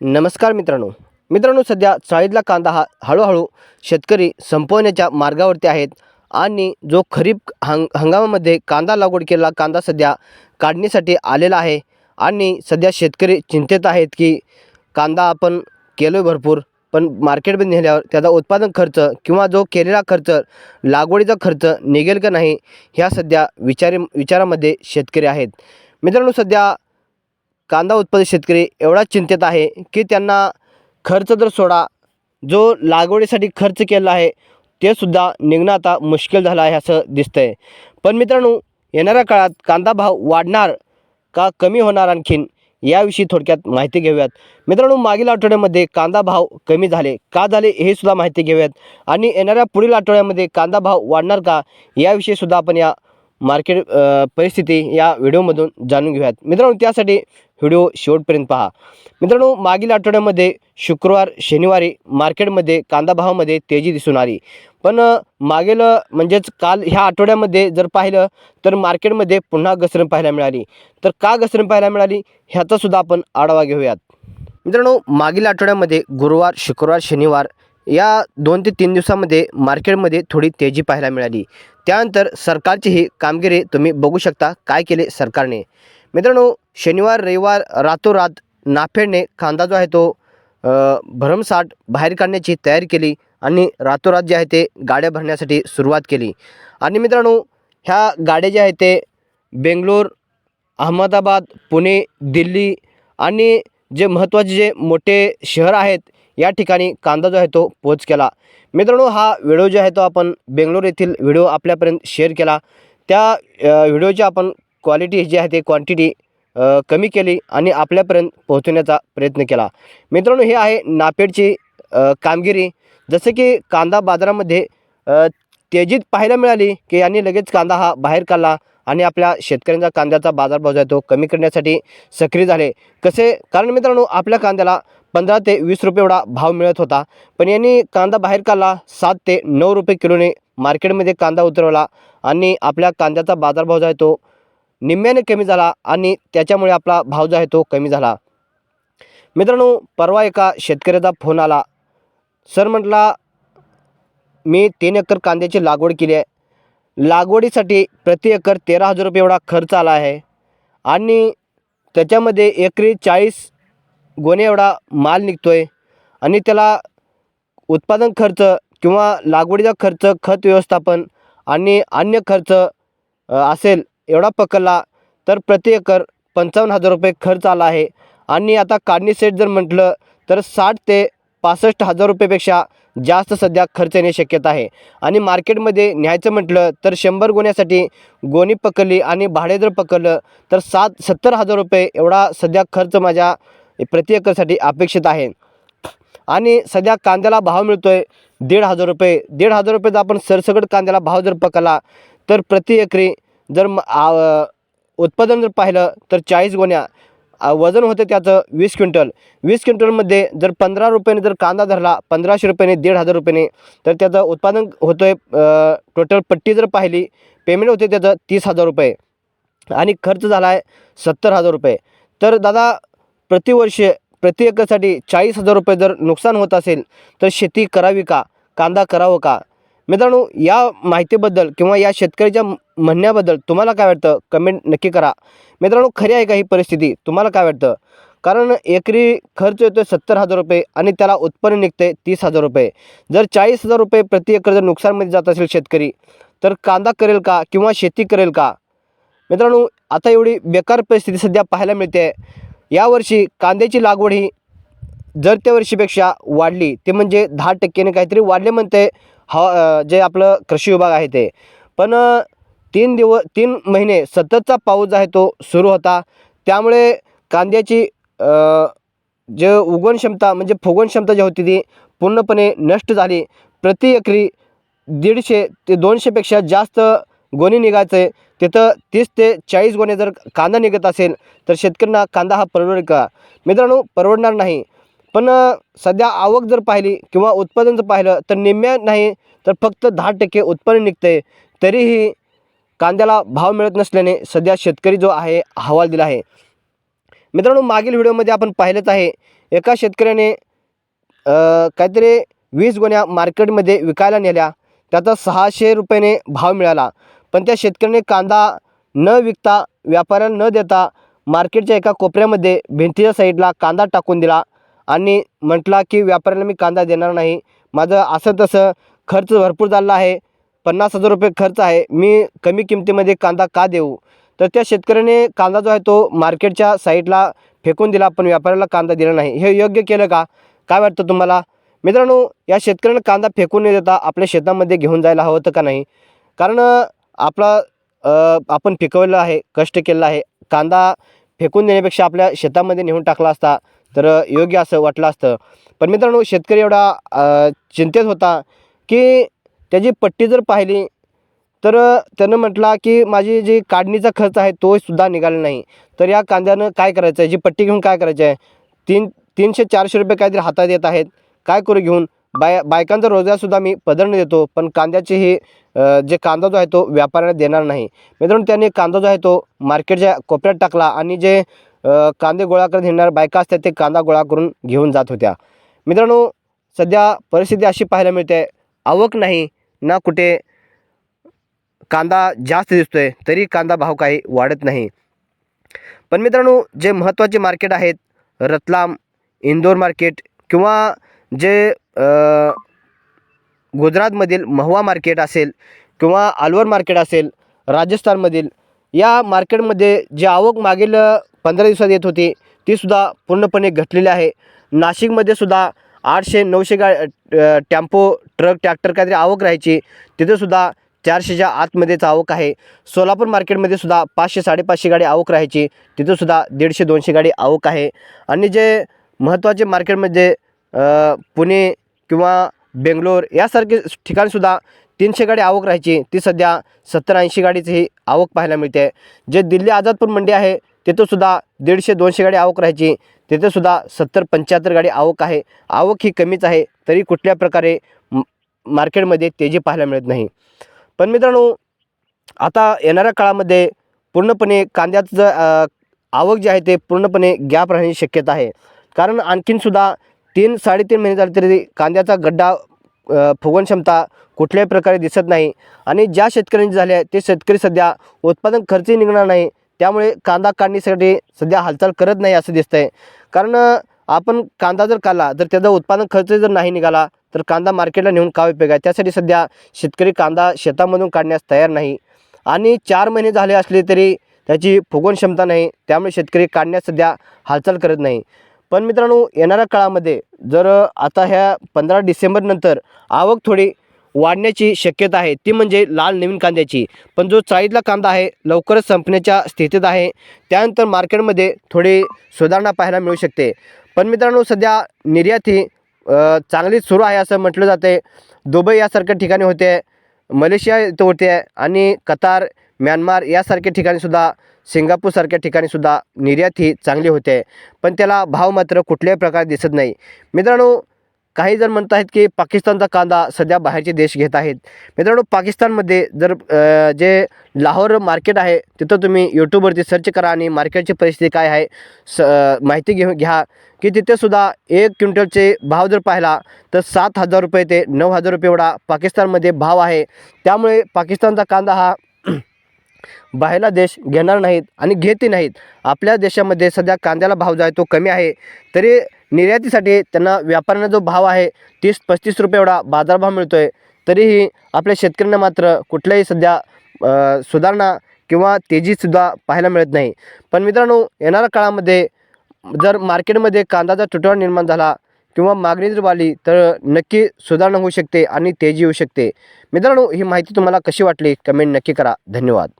नमस्कार मित्रांनो. मित्रांनो सध्या चाळीतला कांदा हा हळूहळू शेतकरी संपवण्याच्या मार्गावरती आहेत आणि जो खरीप हंग हंगामामध्ये कांदा लागवड केलेला कांदा सध्या काढणीसाठी आलेला आहे आणि सध्या शेतकरी चिंतेत आहेत की कांदा आपण केलो आहे भरपूर पण मार्केटमध्ये नेल्यावर त्याचा उत्पादन खर्च किंवा जो केलेला खर्च लागवडीचा खर्च निघेल का नाही ह्या सध्या विचारी विचारामध्ये शेतकरी आहेत. मित्रांनो सध्या कांदा उत्पादक शेतकरी एवढा चिंतेत आहे की त्यांना खर्च जर सोडा जो लागवडीसाठी खर्च केला आहे तेसुद्धा निघणं आता मुश्किल झालं आहे असं दिसतं आहे पण मित्रांनो येणाऱ्या काळात कांदा भाव वाढणार का कमी होणार आणखीन याविषयी थोडक्यात माहिती घेऊयात. मित्रांनो मागील आठवड्यामध्ये कांदा भाव कमी झाले. का झाले हे सुद्धा माहिती घेऊयात. आणि येणाऱ्या पुढील आठवड्यामध्ये कांदा भाव वाढणार का याविषयी सुद्धा आपण या मार्केट परिस्थिती या व्हिडिओमधून जाणून घेऊयात. मित्रांनो त्यासाठी व्हिडिओ शेवटपर्यंत पहा. मित्रांनो मागील आठवड्यामध्ये शुक्रवार शनिवारी मार्केटमध्ये कांदा भावामध्ये तेजी दिसून आली. पण मागील म्हणजेच काल ह्या आठवड्यामध्ये जर पाहिलं तर मार्केटमध्ये पुन्हा घसरण पाहायला मिळाली. तर का घसरण पाहायला मिळाली? ह्याचासुद्धा आपण आढावा घेऊयात. मित्रांनो मागील आठवड्यामध्ये गुरुवार शुक्रवार शनिवार या दोन ते तीन दिवसामध्ये मार्केटमध्ये थोडी तेजी पाहायला मिळाली. त्यानंतर सरकारची ही कामगिरी तुम्ही बघू शकता काय केले सरकारने. मित्रांनो शनिवार रविवार रातोरात नाफेडने कांदा जो आहे तो भरमसाठ बाहेर काढण्याची तयारी केली आणि रातोरात जे आहे ते गाड्या भरण्यासाठी सुरुवात केली. आणि मित्रांनो ह्या गाड्या ज्या आहेत ते बेंगलोर अहमदाबाद पुणे दिल्ली आणि जे महत्त्वाचे जे मोठे शहर आहेत या ठिकाणी कांदा जो आहे तो पोच केला. मित्रांनो हा व्हिडिओ जो आहे तो आपण बेंगलोर येथील व्हिडिओ आपल्यापर्यंत शेअर केला. त्या व्हिडिओची आपण क्वालिटी जी आहे ते क्वांटिटी कमी केली आणि आपल्यापर्यंत पोहोचवण्याचा प्रयत्न केला. मित्रांनो हे आहे नापेडची कामगिरी. जसे की कांदा बाजारामध्ये तेजीत पाहायला मिळाली की यांनी लगेच कांदा हा बाहेर काढला आणि आपल्या शेतकऱ्यांचा कांद्याचा बाजारभाव जो आहे तो कमी करण्यासाठी सक्रिय झाले. कसे? कारण मित्रांनो आपल्या कांद्याला पंधरा ते वीस रुपये एवढा भाव मिळत होता. पण यांनी कांदा बाहेर काढला सात ते नऊ रुपये किलोने मार्केटमध्ये कांदा उतरवला आणि आपल्या कांद्याचा बाजारभाव जो आहे तो निम्म्याने कमी झाला आणि त्याच्यामुळे आपला भाव जो आहे तो कमी झाला. मित्रांनो परवा एका शेतकऱ्याचा फोन आला. सर म्हटला मी तीन एकर कांद्याची लागवड केली आहे. लागवडीसाठी प्रति एकर तेरा हजार रुपये एवढा खर्च आला आहे आणि त्याच्यामध्ये एकरी चाळीस गोणे एवढा माल निघतो आहे आणि त्याला उत्पादन खर्च किंवा लागवडीचा खर्च खत व्यवस्थापन आणि अन्य खर्च असेल एवढा पकडला तर प्रति एकर पंचावन्न हजार रुपये खर्च आला आहे. आणि आता काढणी सेट जर म्हटलं तर साठ ते पासष्ट हजार रुपयेपेक्षा जास्त सध्या खर्च येणे शक्यता आहे. आणि मार्केटमध्ये न्यायचं म्हटलं तर शंभर गोण्यासाठी गोणी पकडली आणि भाडे जर पकडलं तर सात सत्तर हजार रुपये एवढा सध्या खर्च माझ्या प्रति एकरसाठी अपेक्षित आहे. आणि सध्या कांद्याला भाव मिळतो आहे दीड हजार रुपये. दीड हजार रुपयेचा आपण सरसकट कांद्याला भाव जर पकडला तर प्रति एकरी जर म- आ- उत्पादन जर पाहिलं तर चाळीस गोण्या वजन होते त्याचं वीस क्विंटल. वीस क्विंटलमध्ये जर पंधरा रुपयाने जर कांदा धरला पंधराशे रुपयाने दीड हजार रुपयाने तर त्याचं उत्पादन होतं आहे टोटल पट्टी जर पाहिली पेमेंट होते त्याचं तीस हजार रुपये. आणि खर्च झाला आहे सत्तर हजार रुपये. तर दादा प्रतिवर्ष प्रति एकरसाठी चाळीस हजार रुपये जर नुकसान होत असेल तर शेती करावी का? कांदा करावं का? मित्रांनो या माहितीबद्दल किंवा या शेतकऱ्याच्या म्हणण्याबद्दल तुम्हाला काय वाटतं? कमेंट नक्की करा. मित्रांनो खरी आहे का ही परिस्थिती? तुम्हाला काय वाटतं? कारण एकरी खर्च येतो आहे सत्तर हजार रुपये आणि त्याला उत्पन्न निघते तीस हजार रुपये. जर चाळीस हजार रुपये प्रति एकर जर नुकसानमध्ये जात असेल शेतकरी तर कांदा करेल का किंवा शेती करेल का? मित्रांनो आता एवढी बेकार परिस्थिती सध्या पाहायला मिळते. यावर्षी कांद्याची लागवड ही जर त्या वर्षीपेक्षा वाढली ते म्हणजे दहा टक्क्याने काहीतरी वाढले म्हणते हवा जे आपलं कृषी विभाग आहे ते. पण तीन दिवस तीन महिने सततचा पाऊस जो आहे तो सुरू होता. त्यामुळे कांद्याची जे उगवण क्षमता म्हणजे फुगवण क्षमता जी होती ती पूर्णपणे नष्ट झाली. प्रति एकरी दीडशे ते दोनशेपेक्षा जास्त गोणी निघायचे. तिथं तीस ते चाळीस गोणे जर कांदा निघत असेल तर शेतकऱ्यांना कांदा हा परवडेल का? मित्रांनो परवडणार नाही. पण सध्या आवक जर पाहिली किंवा उत्पादन जर पाहिलं तर निम्म्या नाही तर फक्त दहा टक्के उत्पन्न निघतं आहे तरीही कांद्याला भाव मिळत नसल्याने सध्या शेतकरी जो आहे अहवाल दिला आहे. मित्रांनो मागील व्हिडिओमध्ये आपण पाहिलंच आहे एका शेतकऱ्याने काहीतरी वीस गोण्या मार्केटमध्ये विकायला नेल्या. त्याचा सहाशे रुपयाने भाव मिळाला. पण त्या शेतकऱ्याने कांदा न विकता व्यापाऱ्याला न देता मार्केटच्या एका कोपऱ्यामध्ये भिंतीच्या साईडला कांदा टाकून दिला. आणि म्हटला की व्यापाऱ्याला मी कांदा देणार नाही. माझं असं तसं खर्च भरपूर झाला आहे. पन्नास हजार रुपये खर्च आहे. मी कमी किमतीमध्ये कांदा का देऊ? तर त्या शेतकऱ्याने कांदा जो आहे तो मार्केटच्या साईडला फेकून दिला. पण व्यापाऱ्याला कांदा दिला नाही. हे योग्य केलं का? काय वाटतं तुम्हाला? मित्रांनो या शेतकऱ्यानं कांदा फेकून न देता आपल्या शेतामध्ये घेऊन जायला हवं होतं का नाही? कारण आपला आपण पिकवलं आहे कष्ट केलं आहे. कांदा फेकून देण्यापेक्षा आपल्या शेतामध्ये नेऊन टाकला असता तर योग्य असं वाटलं असतं. पण मित्रांनो शेतकरी एवढा चिंतेत होता की त्याची पट्टी जर पाहिली तर त्यानं म्हटला की माझी जी काढणीचा खर्च आहे तो सुद्धा निघाला नाही. तर या कांद्यानं काय करायचं? आहे जी पट्टी घेऊन काय करायचं आहे? तीन तीनशे चारशे रुपये काहीतरी हातात येत आहेत. काय करू घेऊन? बाय बायकांचा रोजगारसुद्धा मी पदरणं देतो पण कांद्याची ही जे कांदा जो आहे तो व्यापाऱ्याला देणार नाही. मित्रांनो त्याने कांदा जो आहे तो मार्केटच्या कोपऱ्यात टाकला आणि जे कांदे गोळा करत हिंडणार बायका असतात ते कांदा गोळा करून घेऊन जात होत्या. मित्रांनो सध्या परिस्थिती अशी पाहायला मिळते आवक नाही ना कुठे कांदा जास्त दिसतोय तरी कांदा भाव काही वाढत नाही. पण मित्रांनो जे महत्त्वाचे मार्केट आहेत रतलाम इंदोर मार्केट किंवा जे गुजरातमधील महुवा मार्केट असेल किंवा अलवर मार्केट असेल राजस्थानमधील या मार्केटमध्ये जे आवक मागील पंधरा दिवसात येत होती. तीसुद्धा पूर्णपणे घटलेली आहे. नाशिकमध्ये सुद्धा आठशे नऊशे गा टॅम्पो ट्रक ट्रॅक्टर काहीतरी आवक राहायची. तिथेसुद्धा चारशेच्या आतमध्येच आवक आहे. सोलापूर मार्केटमध्ये सुद्धा पाचशे साडेपाचशे गाडी आवक राहायची. तिथंसुद्धा दीडशे दोनशे गाडी आवक आहे. आणि जे महत्त्वाचे मार्केटमध्ये पुणे किंवा बेंगलोर यासारखे ठिकाणसुद्धा तीनशे गाडी आवक राहायची. ती सध्या सत्तर ऐंशी गाडीची ही आवक पाहायला मिळते. जे दिल्ली आझादपूर मंडी आहे तिथंसुद्धा दीडशे दोनशे गाडी आवक राहायची. तिथेसुद्धा सत्तर पंच्याहत्तर गाडी आवक आहे. आवक ही कमीच आहे. तरी कुठल्या प्रकारे म- मार्केटमध्ये तेजी पाहायला मिळत नाही. पण मित्रांनो आता येणाऱ्या काळामध्ये पूर्णपणे कांद्याचं आवक जे आहे ते पूर्णपणे गॅप राहण्याची शक्यता आहे. कारण आणखीनसुद्धा तीन साडेतीन महिने झाले तरी कांद्याचा गड्डा फुगवण क्षमता कुठल्याही प्रकारे दिसत नाही. आणि ज्या शेतकऱ्यांचे झाल्या ते शेतकरी सध्या उत्पादन खर्चही निघणार नाही. त्यामुळे कांदा काढणीसाठी सध्या हालचाल करत नाही असं दिसतं आहे कारण आपण कांदा जर काढला तर त्याचा उत्पादन खर्च जर नाही निघाला तर कांदा मार्केटला नेऊन काय उपयोग आहे. त्यासाठी सध्या शेतकरी कांदा शेतामधून काढण्यास तयार नाही. आणि चार महिने झाले असले तरी त्याची फुगवण क्षमता नाही. त्यामुळे शेतकरी काढण्यास सध्या हालचाल करत नाही. पण मित्रांनो येणाऱ्या काळामध्ये जर आता ह्या पंधरा डिसेंबरनंतर आवक थोडी वाढण्याची शक्यता आहे. ती म्हणजे लाल नवीन कांद्याची. पण जो चाळीतला कांदा आहे लवकरच संपण्याच्या स्थितीत आहे. त्यानंतर मार्केटमध्ये थोडी सुधारणा पाहायला मिळू शकते. पण मित्रांनो सध्या निर्यात ही चांगलीच सुरू आहे असं म्हटलं जाते. दुबई यासारख्या ठिकाणी होते मलेशिया इथं होते आणि कतार म्यानमार यासारख्या ठिकाणीसुद्धा सिंगापूरसारख्या ठिकाणीसुद्धा निर्यात ही चांगली होते. पण त्याला भाव मात्र कुठल्याही प्रकारे दिसत नाही. मित्रांनो काही जण म्हणत आहेत की पाकिस्तानचा कांदा सध्या बाहेरचे देश घेत आहेत. मित्रांनो पाकिस्तानमध्ये जर जे लाहोर मार्केट आहे तिथं तुम्ही यूट्यूबवरती सर्च करा आणि मार्केटची परिस्थिती काय आहे स माहिती घेऊन घ्या. की तिथेसुद्धा एक क्विंटलचे भाव जर पाहिला तर सात हजार रुपये ते नऊ हजार रुपये एवढा पाकिस्तानमध्ये भाव आहे. त्यामुळे पाकिस्तानचा कांदा हा बाहेरला देश घेणार नाहीत आणि घेतही नाहीत. आपल्या देशामध्ये सध्या कांद्याला भाव जो आहे तो कमी आहे. तरी निर्यातीसाठी त्यांना व्यापाऱ्यांना जो भाव आहे तीस पस्तीस रुपये एवढा बाजारभाव मिळतो आहे तरीही आपल्या शेतकऱ्यांना मात्र कुठल्याही सध्या सुधारणा किंवा तेजीसुद्धा पाहायला मिळत नाही. पण मित्रांनो येणाऱ्या काळामध्ये जर मार्केटमध्ये कांद्याचा तुटवडा निर्माण झाला किंवा मागणी जर वाढली तर नक्की सुधारणा होऊ शकते आणि तेजी येऊ शकते. मित्रांनो ही माहिती तुम्हाला कशी वाटली? कमेंट नक्की करा. धन्यवाद.